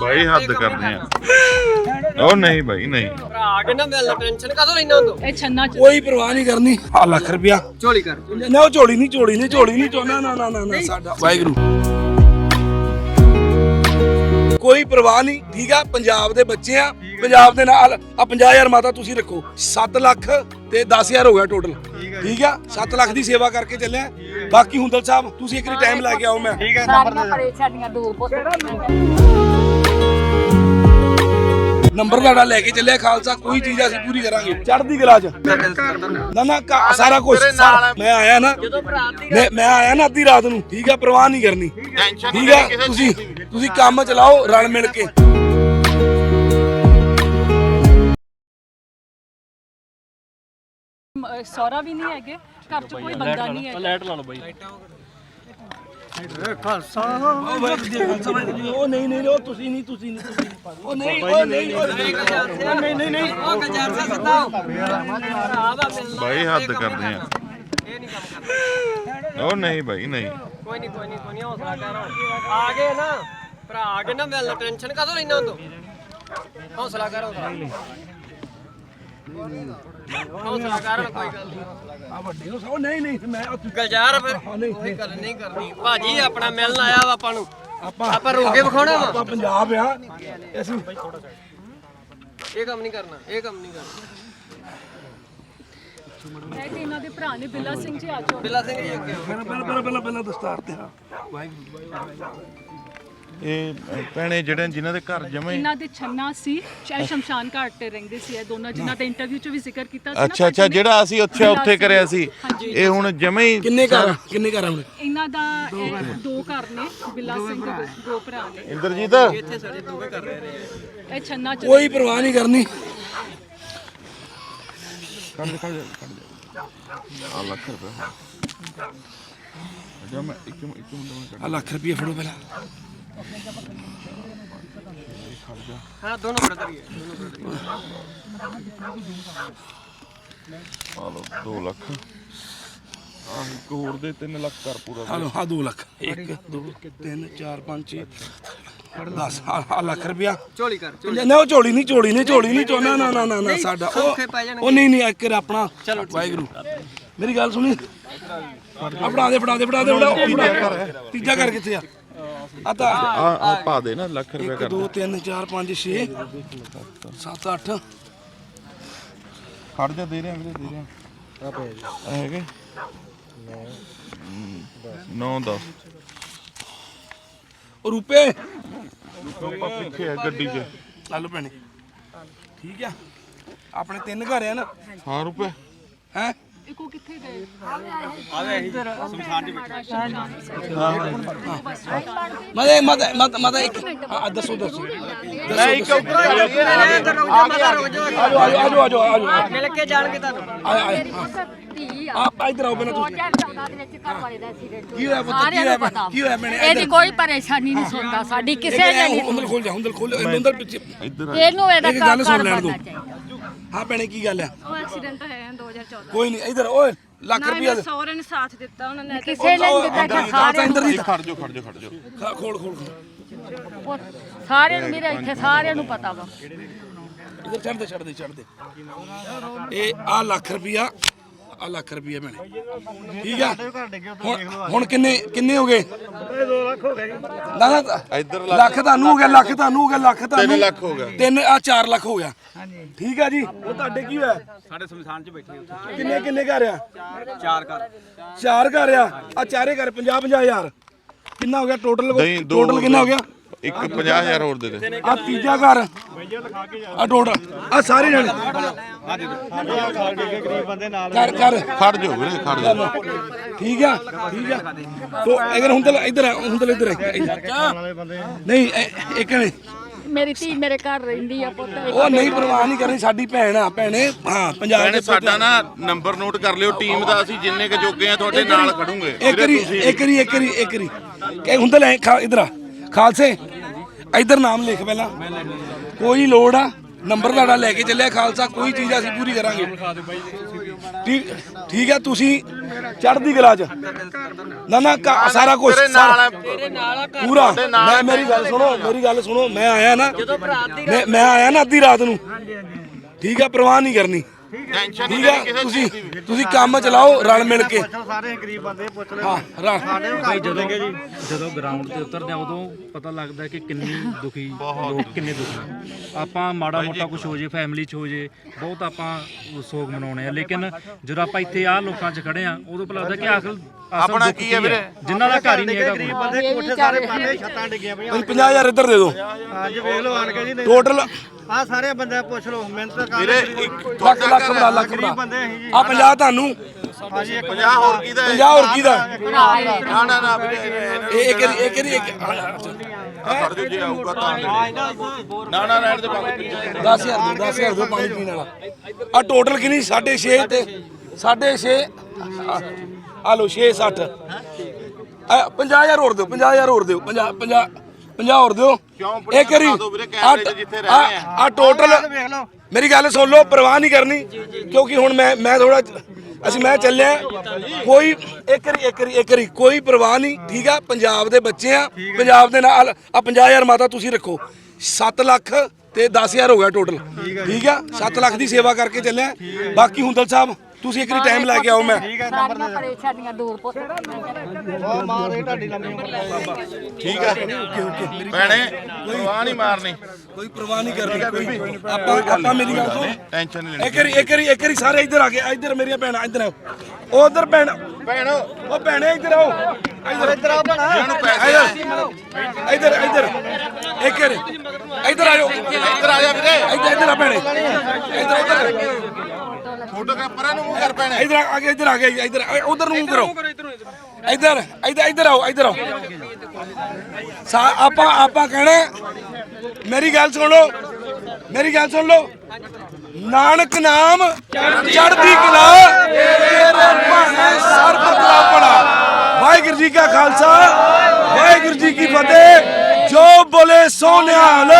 ਭਾਈ ਹੱਦ ਕਰਦੇ ਆ। ਉਹ ਨਹੀਂ ਭਾਈ ਨਹੀਂ। ਭਰਾ ਕਹਿੰਦਾ ਮੈਂ ਟੈਨਸ਼ਨ ਕਦੋਂ ਲੈਣਾ ਤੂੰ ਇਹ ਛੰਨਾ ਚ ਕੋਈ ਪਰਵਾਹ ਨਹੀਂ ਕਰਨੀ। ਆ ਲੱਖ ਰੁਪਿਆ ਝੋਲੀ ਕਰ ਨਾ, ਉਹ ਝੋਲੀ ਨਹੀਂ ਝੋਲੀ ਨਹੀਂ ਝੋਲੀ ਨਹੀਂ ਚੋਣਾ ਨਾ ਨਾ ਨਾ ਸਾਡਾ। ਵਾਹਿਗੁਰੂ। ਕੋਈ ਪਰਵਾਹ ਨਹੀਂ, ਠੀਕ ਆ? ਪੰਜਾਬ ਦੇ ਬੱਚੇ ਆ। ਪੰਜਾਬ ਦੇ ਨਾਲ ਆ 50000 ਮਾਤਾ ਤੁਸੀਂ ਰੱਖੋ। 7 ਲੱਖ ਤੇ 10000 ਹੋ ਗਿਆ ਟੋਟਲ ਠੀਕ ਆ? 7 ਲੱਖ ਦੀ ਸੇਵਾ ਕਰਕੇ ਚੱਲਿਆ ਬਾਕੀ ਹੁੰਦਲ ਸਾਹਿਬ ਤੁਸੀਂ ਇੱਕ ਵਾਰੀ ਟਾਈਮ ਲੈ ਕੇ ਆਓ ਮੈਂ। ਸਾਰੀਆਂ ਪਰੇਸ਼ਾਨੀਆਂ ਦੂਰ ਪੁੱਤ ਨੰਬਰ ਤੁਹਾਡਾ ਲੈ ਕੇ ਚੱਲਿਆ ਖਾਲਸਾ। ਕੋਈ ਚੀਜ਼ ਅਸੀਂ ਪੂਰੀ ਕਰਾਂਗੇ। ਚੜ੍ਹਦੀ ਕਲਾ ਚ। ਨਾ ਨਾ ਸਾਰਾ ਕੁਝ ਮੈਂ ਆਇਆ ਨਾ। ਮੈਂ ਮੈਂ ਆਇਆ ਨਾ ਅੱਧੀ ਰਾਤ ਨੂੰ। ਠੀਕ ਆ ਪਰਵਾਹ ਨਹੀਂ ਕਰਨੀ। ਠੀਕ ਆ? ਤੁਸੀਂ ਤੁਸੀਂ ਕੰਮ ਚਲਾਓ ਰਲ ਮਿਲ ਕੇ। ਸਹੁਰਾ ਵੀ ਨਹੀਂ ਹੈਗੇ ਘਰ 'ਚ ਕੋਈ ਬੰਦਾ ਨਹੀਂ ਹੈ ਲਾਈਟ ਲਾ ਲਓ ਬਾਈ। ਉਹ ਨਹੀਂ ਨਹੀਂ ਉਹ ਤੁਸੀਂ ਨਹੀਂ ਤੁਸੀਂ ਨਹੀਂ ਤੁਸੀਂ ਨਹੀਂ। ਉਹ ਨਹੀਂ ਉਹ ਨਹੀਂ ਉਹ ਨਹੀਂ ਨਹੀਂ ਨਹੀਂ ਨਹੀਂ ਉਹ ਸਿੰਘ ਸਿੱਧਾ। ਭਰਾ ਦਾ ਮਿਲਣਾ ਭਾਈ ਹੱਦ ਕਰਦੇ ਆ। ਇਹ ਨਹੀਂ ਕੰਮ ਕਰਨਾ। ਉਹ ਨਹੀਂ ਭਾਈ ਨਹੀਂ। ਕੋਈ ਨਹੀਂ ਕੋਈ ਨਹੀਂ ਕੋਈ ਨਹੀਂ ਹੌਸਲਾ ਕਰ। ਆ ਗਏ ਨਾ ਭਰਾ ਕਹਿੰਦਾ ਮੈਂ ਟੈਨਸ਼ਨ ਕਦੋਂ ਲੈਣਾ ਤੂੰ? ਹੌਸਲਾ ਕਰ ਹੌਸਲਾ। ਹੌਸਲਾ ਕਰ ਕੋਈ ਗੱਲ ਨਹੀਂ। ਆ ਵੱਡੇ ਹੋ ਉਹ ਨਹੀਂ ਨਹੀਂ ਮੈਂ ਗਲਜਾਰ ਫਿਰ। ਕੋਈ ਗੱਲ ਨਹੀਂ ਕਰਨੀ। ਭਾਜੀ ਆਪਣਾ ਮਿਲਣ ਆਇਆ ਵਾ ਆਪਾਂ ਨੂੰ। ਆਪਾਂ ਆਪਾਂ ਰੋਕੇ ਵਿਖਾਉਣਾ ਵਾ? ਆਪਾਂ ਪੰਜਾਬ ਆ। ਅਸੀਂ ਇਹ ਕੰਮ ਨਹੀਂ ਕਰਨਾ ਇਹ ਕੰਮ ਨਹੀਂ ਕਰਨਾ। ਇਹ ਤੇ ਇਹਨਾਂ ਦੇ ਭਰਾ ਨੇ ਬਿੱਲਾ ਸਿੰਘ ਜੀ ਆ ਜਾਓ। ਬਿੱਲਾ ਸਿੰਘ ਜੀ ਅੱਗੇ। ਪਹਿਲਾਂ ਪਹਿਲਾਂ ਪਹਿਲਾਂ ਦਸਤਾਰ ਤੇ ਹਾਂ ਵਾਹਿਗੁਰੂ ਇਹ ਭੈਣੇ ਜਿਹੜੇ ਜਿਨ੍ਹਾਂ ਦੇ ਘਰ ਜਮੇ ਇਹਨਾਂ ਦੇ ਛੰਨਾ ਸੀ ਚਾਹੇ ਸ਼ਮਸ਼ਾਨ ਘਾਟ ਤੇ ਰਹਿੰਦੇ ਸੀ ਇਹ ਦੋਨਾਂ ਜਿਨ੍ਹਾਂ ਦਾ ਇੰਟਰਵਿਊ 'ਚ ਵੀ ਜ਼ਿਕਰ ਕੀਤਾ ਸੀ ਨਾ ਅੱਛਾ ਅੱਛਾ ਭਾਜੀ ਨੇ। ਜਿਹੜਾ ਅਸੀਂ ਉੱਥੇ ਉੱਥੇ ਕਰਿਆ ਸੀ। ਇਹ ਹੁਣ ਜਮੇ ਹੀ ਕਿੰਨੇ ਘਰ? ਕਿੰਨੇ ਘਰ ਆਉਣੇ ਇਹਨਾਂ ਦਾ ਇਹ ਦੋ ਘਰ ਨੇ ਬਿੱਲਾ ਸਿੰਘ ਦੇ ਦੋ ਭਰਾ ਨੇ। ਇੰਦਰਜੀਤ? ਇਹ ਛੰਨਾ ਚ ਕੋਈ ਪਰਵਾਹ ਨਹੀਂ ਕਰਨੀ। ਆ ਲੱਖ ਰੁਪਏ। ਜਮੇ ਇੱਕ ਇੱਕ ਮਿੰਟ ਮੈਂ ਆ ਲੱਖ ਰੁਪਏ ਫੜੋ ਪਹਿਲਾਂ। ਹਾਂ ਦੋਨੋਂ ਬ੍ਰਦਰ ਹੀ ਹੈ ਦੋਨੋਂ brother ਹੀ ਹੈ। ਆ ਲਓ 2 ਲੱਖ। ਆ ਇੱਕ ਹੋਰ ਦੇ 3 ਲੱਖ ਕਰ ਪੂਰਾ ਹਲੋ ਆ 2 ਲੱਖ। 1 2 3 4 5 6 10 ਆ ਲੱਖ ਰੁਪਿਆ ਝੋਲੀ ਕਰ ਨਾ ਉਹ ਝੋਲੀ ਨਹੀਂ ਝੋਲੀ ਨਹੀਂ ਝੋਲੀ ਨਹੀਂ ਚੋਣਾ ਨਾ ਨਾ ਨਾ ਨਾ ਸਾਡਾ ਉਹ। ਉਹ ਨਹੀਂ ਨਹੀਂ ਇੱਕ ਆਪਣਾ ਵਾਹਿਗੁਰੂ। ਮੇਰੀ ਗੱਲ ਸੁਣੀ। ਫੜਾ ਦੇ ਫੜਾ ਦੇ ਫੜਾ ਦੇ ਫੜਾ ਤੀਜਾ ਘਰ ਕਿੱਥੇ ਆ? ਤਾਂ ਆ ਆ ਪਾ ਦੇ ਨਾ ਲੱਖ ਰੁਪਏ 1 ਕਰ 2 3 4 5 6 7 8 ਖੜ ਜਾ ਦੇ ਰਿਹਾ ਵੀਰੇ ਦੇ ਰਿਹਾ। ਆ ਪਏ ਹੈਗੇ? 9 10 ਉਹ ਰੁਪਏ। ਆਪਾਂ ਪਿੱਛੇ ਆ ਗੱਡੀ 'ਚ। ਲੱਲ ਭੈਣੇ। ਠੀਕ ਆ। ਆਪਣੇ ਤਿੰਨ ਘਰ ਆ ਨਾ। ਹਾਂ ਰੁਪਏ। ਹੈ? ਇੱਕੋ ਕਿੱਥੇ ਗਏ। ਮਦੇ ਮਦ ਮਦ ਮਦ ਇੱਕ ਆ, ਦੱਸੋ ਦੱਸੋ। ਮੈਂ ਇੱਕ ਰੁਕ ਜਾ ਮਾਤਾ ਰੁਕ ਜਾ ਆਜੋ ਆਜੋ ਆਜੋ ਆਜੋ। ਆਜੋ ਮਿਲ ਕੇ ਜਾਣਗੇ ਤੁਹਾਨੂੰ। ਆਇਆ ਆਇਆ ਆ ਇਧਰ ਆਓ ਪਹਿਲਾਂ ਤੁਸੀਂ। 2014 ਦੇ ਵਿੱਚ ਘਰ ਵਾਲੇ ਦਾ ਐਕਸੀਡੈਂਟ ਕੀ ਹੋਇਆ ਪੁੱਤ? ਕੀ ਹੋਇਆ ਭੈਣ? ਕੀ ਹੋਇਆ ਮੈਨੇ ਇਹਦੀ ਕੋਈ ਪਰੇਸ਼ਾਨੀ ਨਹੀਂ ਸੁਣਦਾ ਸਾਡੀ ਕਿਸੇ ਨੇ ਨਹੀਂ ਅੰਦਰ ਖੋਲ ਜਾ ਅੰਦਰ ਖੋਲ ਅੰਦਰ ਪਿੱਛੇ। ਇੱਧਰ ਆ ਇਹਨੂੰ ਇਹਦਾ ਇੱਕ ਗੱਲ ਸੁਣ ਲੈਣ। ਹਾਂ ਭੈਣੇ ਕੀ ਗੱਲ ਆ? ਉਹ ਐਕਸੀਡੈਂਟ ਹੋਇਆ 2014 ਕੋਈ ਨਹੀਂ ਇਧਰ ਓਏ ਲੱਖ ਨਾ ਰੁਪਿਆ ਸਹੁਰੇ ਨੇ ਸਾਥ ਦਿੱਤਾ ਉਹਨਾਂ ਨੇ ਕਿਸੇ ਨੇ ਨਹੀਂ ਦਿੱਤਾ ਇੰਦਰ ਦੀ ਖੜ ਜਾ ਖੜ ਜਾ ਖੜ ਜਾ ਖੋਲ ਖੋਲ ਖੋਲ। ਸਾਰਿਆਂ ਨੂੰ ਮੇਰੇ ਇੱਥੇ ਸਾਰਿਆਂ ਨੂੰ ਪਤਾ ਵਾ। ਇਧਰ ਛੱਡ ਦੇ ਛੱਡ ਦੇ ਛੱਡ ਦੇ। ਇਹ ਆ ਲੱਖ ਰੁਪਿਆ ਆ ਲੱਖ ਰੁਪਿਆ ਮੈਨੇ ਠੀਕ ਆ? ਹੁਣ ਹੁਣ ਕਿੰਨੇ ਕਿੰਨੇ ਹੋ ਗਏ? 2 ਲੱਖ ਹੋ ਗਏ ਨਾ ਨਾ ਇੱਧਰ ਲੱਖ ਤੁਹਾਨੂੰ ਹੋ ਗਿਆ ਲੱਖ ਤੁਹਾਨੂੰ ਹੋ ਗਿਆ ਲੱਖ ਤੁਹਾਨੂੰ ਤਿੰਨ ਲੱਖ ਹੋ ਗਿਆ। ਤਿੰਨ ਆ 4 ਲੱਖ ਹੋ ਗਿਆ। ਠੀਕ ਆ ਜੀ? ਉਹ ਤੁਹਾਡੇ ਕੀ ਹੋਇਆ? ਸਾਡੇ ਸਮਸਾਨ 'ਚ ਬੈਠੇ ਉੱਥੇ। ਕਿੰਨੇ ਕਿੰਨੇ ਘਰ ਆ? ਚਾਰ ਕਰ ਚਾਰ ਘਰ ਆ। ਆ ਚਾਰੇ ਘਰ 50 50000 ਕਿੰਨਾ ਹੋ ਗਿਆ ਟੋਟਲ ਨਹੀਂ ਦੋ ਟੋਟਲ ਕਿੰਨਾ ਹੋ ਗਿਆ? ਇੱਕ 50000 ਹੋਰ ਦੇ ਦੇ। ਆ ਤੀਜਾ ਘਰ। ਆ ਟੋਟਲ ਆ ਸਾਰੇ ਜਣੇ। ਕਰ ਕਰ ਖੜ ਜਾ ਵੀਰੇ ਖੜ ਜਾ ਠੀਕ ਆ ਠੀਕ ਆ। ਤੋ ਅਗਰ ਹੁਣ ਤਾਂ ਇੱਧਰ ਆ, ਹੁਣ ਤਾਂ ਇੱਧਰ ਆ, ਨਹੀਂ ਇਹ- ਇੱਕ ਨੇ ਮੇਰੀ ਧੀ ਮੇਰੇ ਘਰ ਰਹਿੰਦੀ ਆ ਪੁੱਤ ਉਹ ਨਹੀਂ ਪਰਵਾਹ ਨਹੀਂ ਕਰਨੀ ਸਾਡੀ ਭੈਣ ਆ ਭੈਣੇ ਹਾਂ ਪੰਜਾਬ ਭੈਣੇ ਦੇ ਸਾਡਾ ਨਾ ਨੰਬਰ ਨੋਟ ਕਰ ਲਿਓ ਟੀਮ ਦਾ ਅਸੀਂ ਜਿੰਨੇ ਕ ਜੋਗੇ ਆ ਤੁਹਾਡੇ ਨਾਲ ਖੜੂਗੇ। ਇੱਕ ਵਾਰੀ ਇੱਕ ਵਾਰੀ ਇੱਕ ਵਾਰੀ ਇੱਕ ਵਾਰੀ। ਕਿ ਹੁੰਦਾ ਲੈ ਖਾ ਇਧਰ ਆ। ਖਾਲਸੇ ਇਧਰ ਨਾਮ ਲਿਖ ਪਹਿਲਾਂ। ਕੋਈ ਲੋੜ ਆ? ਨੰਬਰ ਤੁਹਾਡਾ ਲੈ ਕੇ ਚੱਲਿਆ ਖਾਲਸਾ ਕੋਈ ਚੀਜ਼ ਅਸੀਂ ਪੂਰੀ ਕਰਾਂਗੇ। ਠੀਕ ਠੀਕ ਹੈ ਤੁਸੀਂ ਚੜ੍ਹਦੀ ਕਲਾ ਚ। ਨਾ ਨਾ ਕਾ- ਸਾਰਾ ਕੁਝ ਪੂਰਾ। ਮੈਂ ਮੇਰੀ ਗੱਲ ਸੁਣੋ ਮੇਰੀ ਗੱਲ ਸੁਣੋ ਮੈਂ ਆਇਆ ਨਾ। ਮੈਂ ਮੈਂ ਆਇਆ ਨਾ ਅੱਧੀ ਰਾਤ ਨੂੰ। ਠੀਕ ਹੈ ਪ੍ਰਵਾਹ ਨਹੀਂ ਕਰਨੀ। ਟੈਨਸ਼ਨ ਠੀਕ ਹੈ ਤੁਸੀਂ ਤੁਸੀਂ ਕੰਮ ਚਲਾਓ ਰਲ ਮਿਲ ਕੇ। ਸਾਰੇ ਗਰੀਬ ਬੰਦੇ ਪੁੱਛ ਲੈ ਹਾਂ ਰਲ ਭਾਈ ਜਦੋਂ ਜਦੋਂ ਗਰਾਊਂਡ ਤੇ ਉਤਰਦੇ ਆ ਉਦੋਂ ਪਤਾ ਲੱਗਦਾ ਕਿ ਕਿੰਨੀ ਦੁਖੀ ਲੋਕ ਕਿੰਨੇ ਦੁਖੀ ਨੇ। ਆਪਾਂ ਮਾੜਾ ਮੋਟਾ ਕੁਝ ਹੋ ਜੇ ਫੈਮਿਲੀ 'ਚ ਹੋ ਜੇ ਬਹੁਤ ਆਪਾਂ ਸੋਗ ਮਨਾਉਣੇ ਆ। ਲੇਕਿਨ ਜਦੋਂ ਆਪਾਂ ਇੱਥੇ ਆ ਲੋਕਾਂ 'ਚ ਖੜੇ ਆ ਉਦੋਂ ਪਤਾ ਲੱਗਦਾ ਕਿ ਆਖਰ ਅਸਲ ਆਪਣਾ ਦੁੱਖ ਕੀ ਹੈ ਵੀਰੇ? ਜਿਨ੍ਹਾਂ ਦਾ ਘਰ ਹੀ ਨਹੀਂ ਹੈਗਾ ਕੋਈ। ਬੰਦੇ ਕੋਠੇ ਸਾਰੇ ਪਾਣੇ ਛੱਤਾਂ ਡਿੱਗੀਆਂ ਪਈਆਂ। 50000 ਇੱਧਰ ਦੇ ਦਿਓ। ਅੱਜ ਵੇਖ ਲਓ ਆਣ ਕੇ ਜੀ ਟੋਟਲ ਆ ਸਾਰੇ ਬੰਦੇ ਪੁੱਛ ਲਓ ਮਿਹਨਤ ਕਰ ਵੀਰੇ ਇੱਕ ਲੱਖ ਲੱਖ ਬਣਾ ਲੱਖ ਬਣਾ ਬੰਦੇ ਅਸੀਂ ਜੀ। ਆ 50 ਤੁਹਾਨੂੰ। ਹਾਂਜੀ ਇੱਕ 50 ਹੋਰ ਕੀ ਦਾ 50 ਹੋਰ ਕੀ ਦਾ ਨਾ ਨਾ ਨਾ ਵੀਰੇ ਇਹ ਇੱਕ ਵਾਰੀ- ਇੱਕ ਵਾਰੀ ਇੱਕ ਫੜ ਦਿਓ ਜੇ ਆਊਗਾ ਤਾਂ ਨਾ ਨਾ ਰਹਿਣ ਦੇ ਬੰਦ 10000 ਦੇ 10000 ਦੇ ਪਾਣੀ ਪੀਣ ਵਾਲਾ। ਆ ਟੋਟਲ ਕਿੰਨੀ? 6.5 ਤੇ 6.5 ਆ ਲੋ 660 ਆ 50000 ਹੋਰ ਦਿਓ 50000 ਹੋਰ ਦਿਓ। 50 50 50 ਹੋਰ ਦਿਓ। ਰਹਿ ਰਹੇ ਆ। ਆ ਟੋਟਲ ਮੇਰੀ ਗੱਲ ਸੁਣ ਲਓ ਪਰਵਾਹ ਨਹੀਂ ਕਰਨੀ ਕਿਉਂਕਿ ਹੁਣ ਮੈਂ ਮੈਂ ਥੋੜਾ ਅਸੀਂ ਮੈਂ ਚੱਲਿਆ। ਕੋਈ ਇੱਕ ਵਾਰੀ ਇੱਕ ਵਾਰੀ ਇੱਕ ਵਾਰੀ। ਕੋਈ ਪਰਵਾਹ ਨਹੀਂ ਠੀਕ ਆ? ਪੰਜਾਬ ਦੇ ਬੱਚੇ ਆ। ਪੰਜਾਬ ਦੇ ਨਾਲ ਆ 50000 ਮਾਤਾ ਤੁਸੀਂ ਰੱਖੋ। 7 ਲੱਖ ਤੇ 10000 ਹੋ ਗਿਆ ਟੋਟਲ ਠੀਕ ਆ 7 ਲੱਖ ਦੀ ਸੇਵਾ ਕਰਕੇ ਚੱਲਿਆ। ਬਾਕੀ ਹੁੰਦਲ ਸਾਹਿਬ ਤੁਸੀਂ ਇੱਕ ਵਾਰੀ ਟਾਈਮ ਲੈ ਕੇ ਆਓ ਮੈਂ। ਸਾਰੀਆਂ ਪਰੇਸ਼ਾਨੀਆਂ ਦੂਰ ਪੁੱਤ ਬਹੁਤ ਮਾਰ ਰਹੀ ਤੁਹਾਡੀ ਲੰਮੀ ਠੀਕ ਹੈ ਭੈਣੇ ਪਰਵਾਹ ਨਹੀਂ ਮਾਰਨੀ। ਕੋਈ ਪਰਵਾਹ ਨਹੀਂ ਕਰਨੀ ਕੋਈ ਆਪਾਂ ਆਪਾਂ ਮੇਰੀ ਗੱਲ ਸੁਣ। ਟੈਨਸ਼ਨ ਨਹੀਂ ਇੱਕ ਵਾਰੀ ਇੱਕ ਵਾਰੀ ਇੱਕ ਵਾਰੀ ਸਾਰੇ ਇੱਧਰ ਆ ਗਏ। ਇੱਧਰ ਮੇਰੀਆਂ ਭੈਣਾਂ ਇੱਧਰ ਆਓ। ਉਹ ਉਧਰ ਭੈਣ ਭੈਣੋ। ਉਹ ਭੈਣੇ ਇੱਧਰ ਆਓ। ਇੱਧਰ ਇੱਧਰ ਆਓ ਭੈਣਾ। ਪੈਸੇ ਇੱਧਰ ਇੱਧਰ ਇੱਕ ਵਾਰੀ ਇੱਧਰ ਆਇਓ ਇੱਧਰ ਆ ਜਾ ਵੀਰੇ। ਇੱਧਰ ਇੱਧਰ ਆ ਭੈਣੇ। ਇੱਧਰ ਇੱਧਰ ਫੋਟੋਗ੍ਰਾਫਰਾਂ ਨੂੰ ਮੂੰਹ ਕਰ ਭੈਣੇ ਇੱਧਰ ਆ ਕੇ ਇੱਧਰ ਆ ਗਏ ਇੱਧਰ ਉਧਰ ਨੂੰ ਕਰੋ ਇੱਧਰ ਇੱਧਰ ਇੱਧਰ ਆਓ। ਇੱਧਰ ਆਓ ਸਾ ਆਪਾਂ ਆਪਾਂ ਕਹਿਣਾ ਮੇਰੀ ਗੱਲ ਸੁਣ ਲਓ ਮੇਰੀ ਗੱਲ ਸੁਣ ਲਓ। ਨਾਨਕ ਨਾਮ ਚੜ੍ਹਦੀ ਕਲਾ ਤੇਰੇ ਭਾਣੇ ਸਰਬਤ ਦਾ ਭਲਾ। ਵਾਹਿਗੁਰੂ ਜੀ ਕਾ ਖਾਲਸਾ ਵਾਹਿਗੁਰੂ ਜੀ ਕੀ ਫਤਿਹ। ਜੋ ਬੋਲੇ ਸੋ ਨਿਹਾਲ।